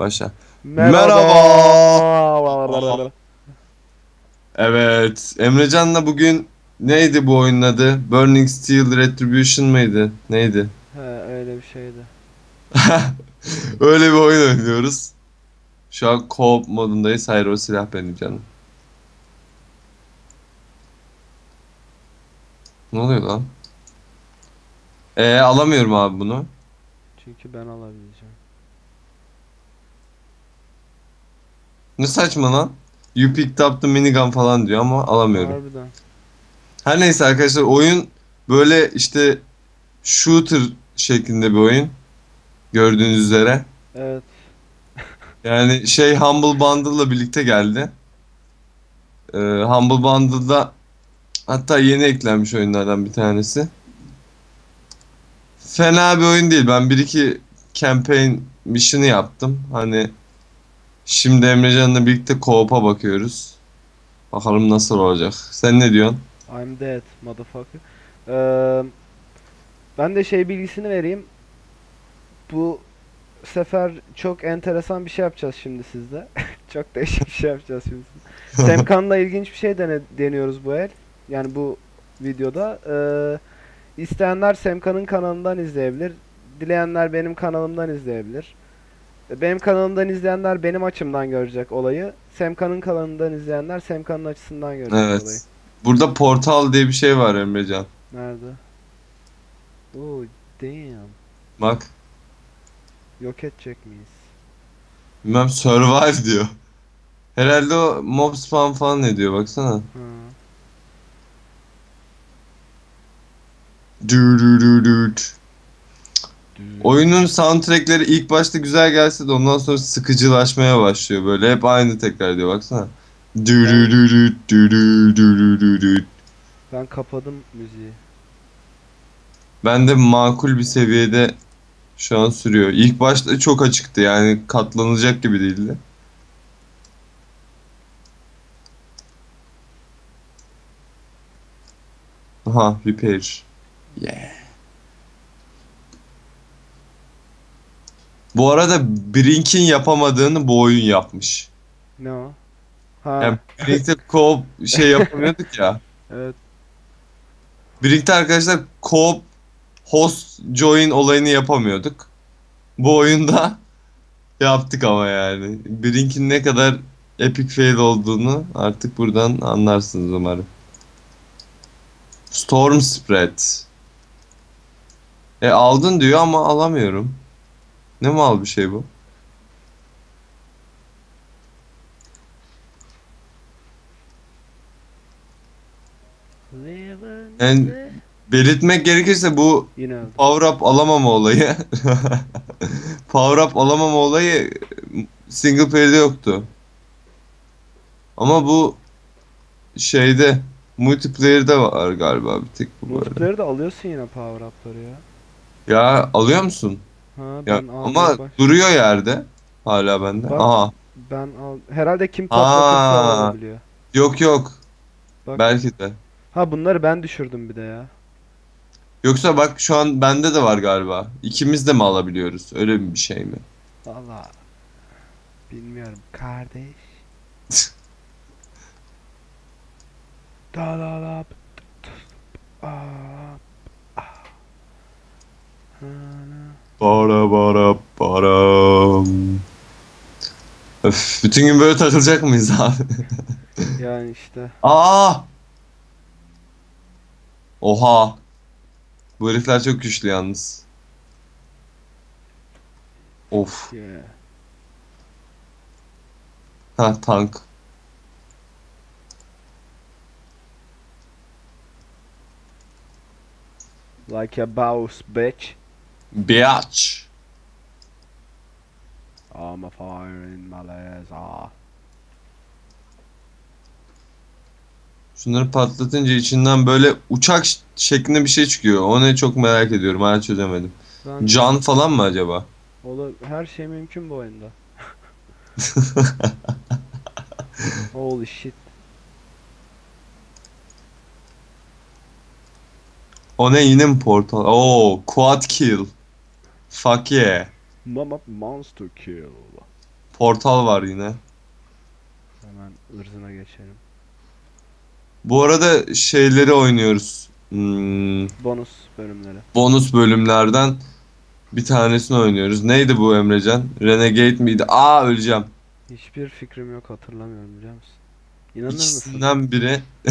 Başla. Merhaba. Evet. Emrecan'la bugün neydi bu oyunun adı? Burning Steel Retribution mıydı? Neydi? He öyle bir şeydi. Öyle bir oyun oynuyoruz. Şu an co-op modundayız. Hayır o silah benim canım. Ne oluyor lan? Ee alamıyorum abi bunu. Çünkü ben alabileceğim. Ne saçma lan? You picked up the minigun falan diyor ama alamıyorum. Harbiden. Her neyse arkadaşlar oyun böyle işte shooter şeklinde bir oyun. Gördüğünüz üzere. Evet. Yani şey Humble Bundle'la birlikte geldi. Ee, Humble Bundle'da hatta yeni eklenmiş oyunlardan bir tanesi. Fena bir oyun değil. Ben bir iki campaign mission'ı yaptım. Hani şimdi Emrecan'la birlikte co-op'a bakıyoruz. Bakalım nasıl olacak. Sen ne diyorsun? I'm dead motherfucker. Ee, ben de şey bilgisini vereyim. Bu sefer çok enteresan bir şey yapacağız şimdi sizde. çok değişik bir şey yapacağız şimdi. Semkan'la ilginç bir şey dene deniyoruz bu el. Yani bu videoda. Ee, isteyenler Semkan'ın kanalından izleyebilir. Dileyenler benim kanalımdan izleyebilir. Benim kanalımdan izleyenler benim açımdan görecek olayı. Semkan'ın kanalından izleyenler Semkan'ın açısından görecek Evet. olayı. Burada portal diye bir şey var Emrecan. Nerede? Oh damn. Bak. Yok edecek miyiz? Bilmem survive diyor. Herhalde o mob spawn falan ne diyor baksana. Ha. Du du du du. Oyunun soundtrackleri ilk başta güzel gelse de ondan sonra sıkıcılaşmaya başlıyor böyle. Hep aynı tekrar diyor baksana. Ben kapadım müziği. Ben de makul bir seviyede şu an sürüyor. İlk başta çok açıktı yani katlanılacak gibi değildi. Aha repair. Yeah. Bu arada Brink'in yapamadığını bu oyun yapmış. Ne o? Ha. Yani Brink'te co-op şey yapamıyorduk ya. Evet. Brink'te arkadaşlar co-op host join olayını yapamıyorduk. Bu oyunda yaptık ama yani. Brink'in ne kadar epic fail olduğunu artık buradan anlarsınız umarım. Storm Spread. E aldın diyor ama alamıyorum. Ne mal bir şey bu? En- Belirtmek gerekirse bu. Power up alamama olayı. Power up alamama olayı single player'de yoktu. Ama bu şeyde multiplayer'de var galiba bir tek bu böyle. Multiplayer'da alıyorsun yine power up'ları ya. Ya alıyor musun? Ha ben ama baş- duruyor yerde hala bende. Bak. Aha. ben al herhalde kim patlatırsa alabiliyor. Yok yok. Bak. Belki de. Ha bunları ben düşürdüm bir de ya. Yoksa bak şu an bende de var galiba. İkimiz de mi alabiliyoruz? Öyle bir şey mi? Valla bilmiyorum kardeş. Da la la Aa. Ah. Ha, Bara bara baram. Öf, bütün gün böyle takılacak mıyız abi? Yani işte Aa! Oha. Bu herifler çok güçlü yalnız. Of. yeah. Ha tank. Like a boss bitch. Biatch. I'm a fire in Malaya. Şunları patlatınca içinden böyle uçak şeklinde bir şey çıkıyor. O ne çok merak ediyorum. Hala çözemedim. Ben Can falan mı acaba? Olur, her şey mümkün bu oyunda. Holy shit. O ne yine mi portal? Oo, quad kill. Fuck yeah. Mama monster kill. Portal var yine. Hemen ırzına geçelim. Bu arada şeyleri oynuyoruz. Hmm, Bonus bölümleri. bonus bölümlerden bir tanesini oynuyoruz. Neydi bu Emrecan? Renegade miydi? Aa öleceğim. Hiçbir fikrim yok hatırlamıyorum biliyor musun? İnanır mısın? İkisinden biri.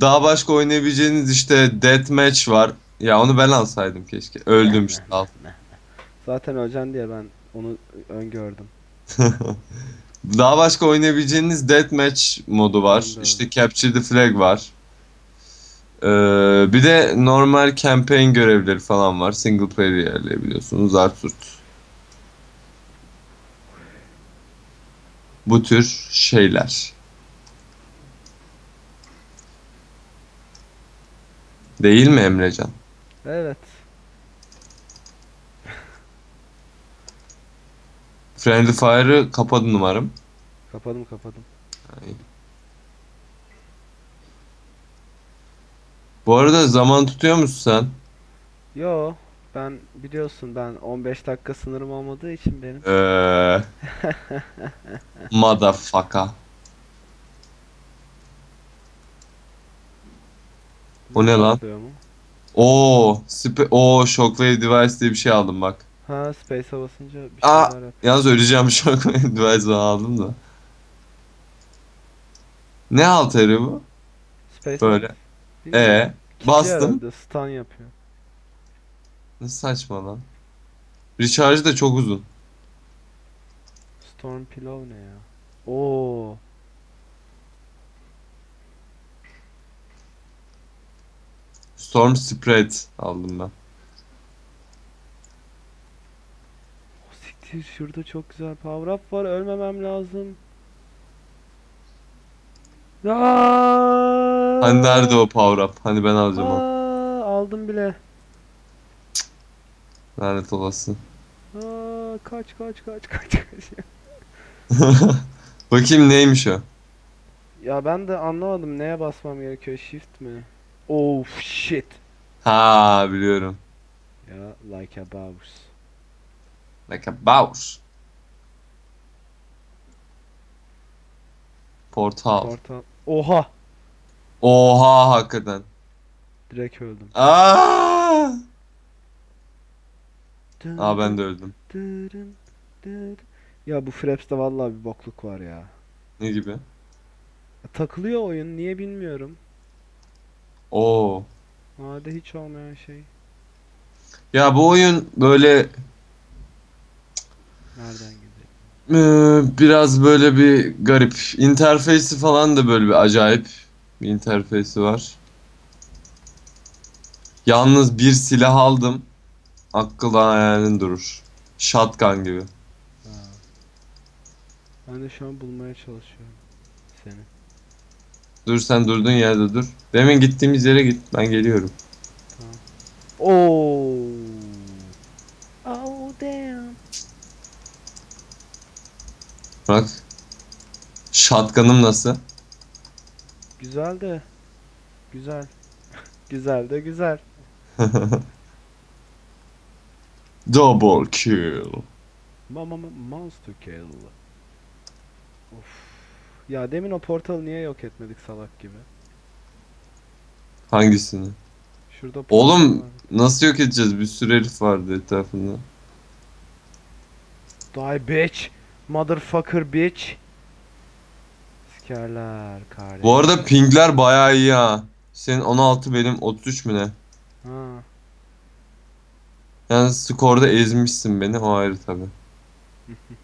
Daha başka oynayabileceğiniz işte Deathmatch var. Ya onu ben alsaydım keşke. Öldüm işte al. Zaten öleceksin diye ben onu öngördüm. Daha başka oynayabileceğiniz Deathmatch modu var. Ben de İşte Capture the Flag var. Ee, bir de normal campaign görevleri falan var. Single player ilerleyebiliyorsunuz. Arturt. Bu tür şeyler. Değil mi Emrecan? Evet. Friendly Fire'ı kapadın umarım. Kapadım kapadım. Ay. Bu arada zaman tutuyor musun sen? Yo ben biliyorsun ben 15 dakika sınırım olmadığı için benim. Eee. Motherfucker. O ne lan? Mu? Oo, spe Oo, Shockwave Device diye bir şey aldım bak. Ha space'e basınca bir Aa! şeyler yap. Yalnız öleceğim Shockwave Device'ı aldım da. Ne halteri bu? Space Böyle. Bilmiyorum. Ee, bastım. herhalde, Stun yapıyor. Ne saçma lan. Recharge da çok uzun. Storm Pillow ne ya? Oo. Storm Spread aldım ben. Siktir şurada çok güzel power up var ölmemem lazım. Aa! Hani nerede o power up? Hani ben alacağım onu. Aa, aldım bile. Lanet olası. Aa, kaç kaç kaç kaç kaç. Bakayım neymiş o? Ya ben de anlamadım neye basmam gerekiyor shift mi? Oh shit. Ha biliyorum. Ya like a boss. Like a boss. Portal. Portal. Oha. Oha hakikaten. Direkt öldüm. Aa! Aa ben de öldüm. Ya bu Fraps'te vallahi bir bokluk var ya. Ne gibi? Takılıyor oyun niye bilmiyorum. Oo. Hadi hiç olmayan şey. Ya bu oyun böyle Nereden gidiyor? eee, biraz böyle bir garip. İnterfeysi falan da böyle bir acayip bir interfeysi var. Yalnız bir silah aldım. Akıl hayalin durur. Shotgun gibi. Ben de şu an bulmaya çalışıyorum seni. Dur sen durduğun yerde dur. Demin gittiğimiz yere git. Ben geliyorum. Oo. Oh damn. Bak. Shotgun'ım nasıl? Güzel de. Güzel. güzel de güzel. Double kill. Mama monster kill. Of. Ya demin o portalı niye yok etmedik salak gibi? Hangisini? Şurada portal Oğlum var. nasıl yok edeceğiz? Bir sürü herif vardı etrafında. Die bitch. Motherfucker bitch. Sikerler kardeşim. Bu arada pingler bayağı iyi ha. Senin 16 benim 33 mü ne? Ha. Yani skorda ezmişsin beni o ayrı tabi.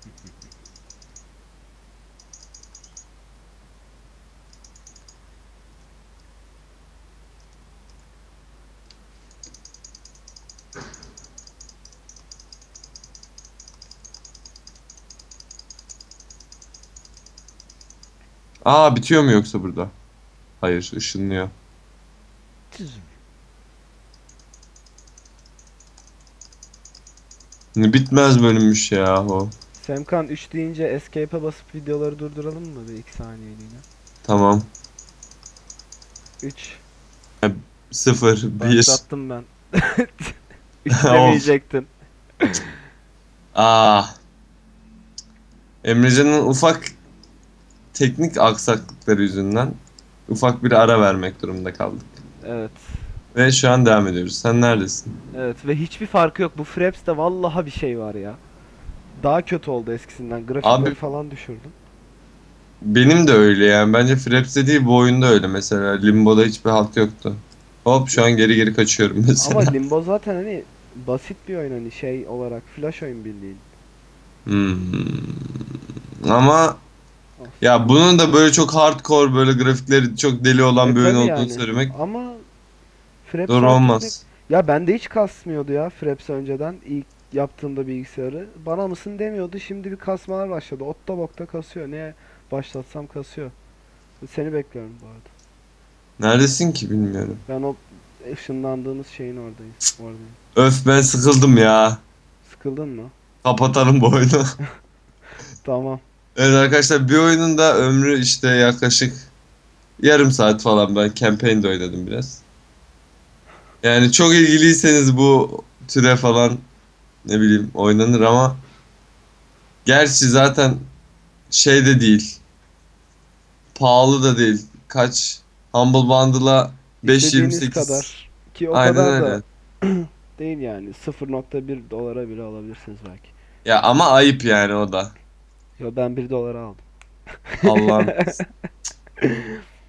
Aa bitiyor mu yoksa burada? Hayır ışınlıyor. Ne bitmez bölünmüş ya o. Semkan 3 deyince escape'e basıp videoları durduralım mı bir 2 saniyeliğine? Tamam. 3. 0 1 Başlattım ben. 3 demeyecektin. Aa. Emrecan'ın ufak teknik aksaklıkları yüzünden ufak bir ara vermek durumunda kaldık. Evet. Ve şu an devam ediyoruz. Sen neredesin? Evet ve hiçbir farkı yok. Bu Fraps'te vallahi bir şey var ya. Daha kötü oldu eskisinden. Grafikleri Abi- falan düşürdüm. Benim de öyle yani. Bence Fraps'te değil bu oyunda öyle mesela. Limbo'da hiçbir halt yoktu. Hop şu an geri geri kaçıyorum mesela. Ama Limbo zaten hani basit bir oyun hani şey olarak flash oyun bildiğin. Hmm. Ama ya bunun da böyle çok hardcore böyle grafikleri çok deli olan E bir oyun olduğunu yani. söylemek Ama Fraps doğru olmaz. ne- Ya bende hiç kasmıyordu ya Fraps önceden ilk yaptığımda bilgisayarı. Bana mısın demiyordu. Şimdi bir kasmalar başladı. Otta bokta kasıyor. Neye başlatsam kasıyor. Seni bekliyorum bu arada. Neredesin ki bilmiyorum. Ben o ışınlandığınız şeyin oradayım. Oradayım. Öf ben sıkıldım ya. Sıkıldın mı? Kapatalım bu oyunu. Tamam. Evet arkadaşlar bir oyunun da ömrü işte yaklaşık yarım saat falan ben campaign'de oynadım biraz. Yani çok ilgiliyseniz bu türe falan ne bileyim oynanır ama gerçi zaten şey de değil. Pahalı da değil. Kaç? Humble Bundle'a İstediğiniz 5.28 kadar. Ki o Aynen kadar da değil yani. 0.1 dolara bile alabilirsiniz belki. Ya ama ayıp yani o da. Yo ben 1 dolara aldım. Allah'ım.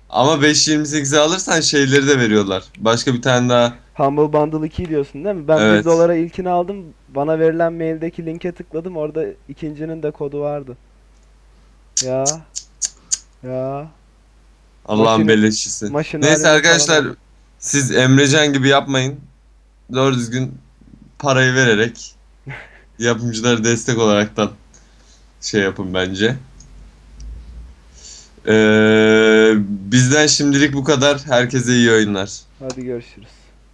Ama 5.28'e alırsan şeyleri de veriyorlar. Başka bir tane daha Humble Bundle 2 diyorsun değil mi? Ben 1 Evet. dolara ilkini aldım. Bana verilen maildeki linke tıkladım. Orada ikincinin de kodu vardı. Ya. Ya. Allah'ın Maşine- beleşçisi. Neyse arkadaşlar falan siz Emrecan gibi yapmayın. Doğru düzgün parayı vererek yapımcılara destek olaraktan şey yapın bence. Ee, bizden şimdilik bu kadar. Herkese iyi oyunlar. Hadi görüşürüz.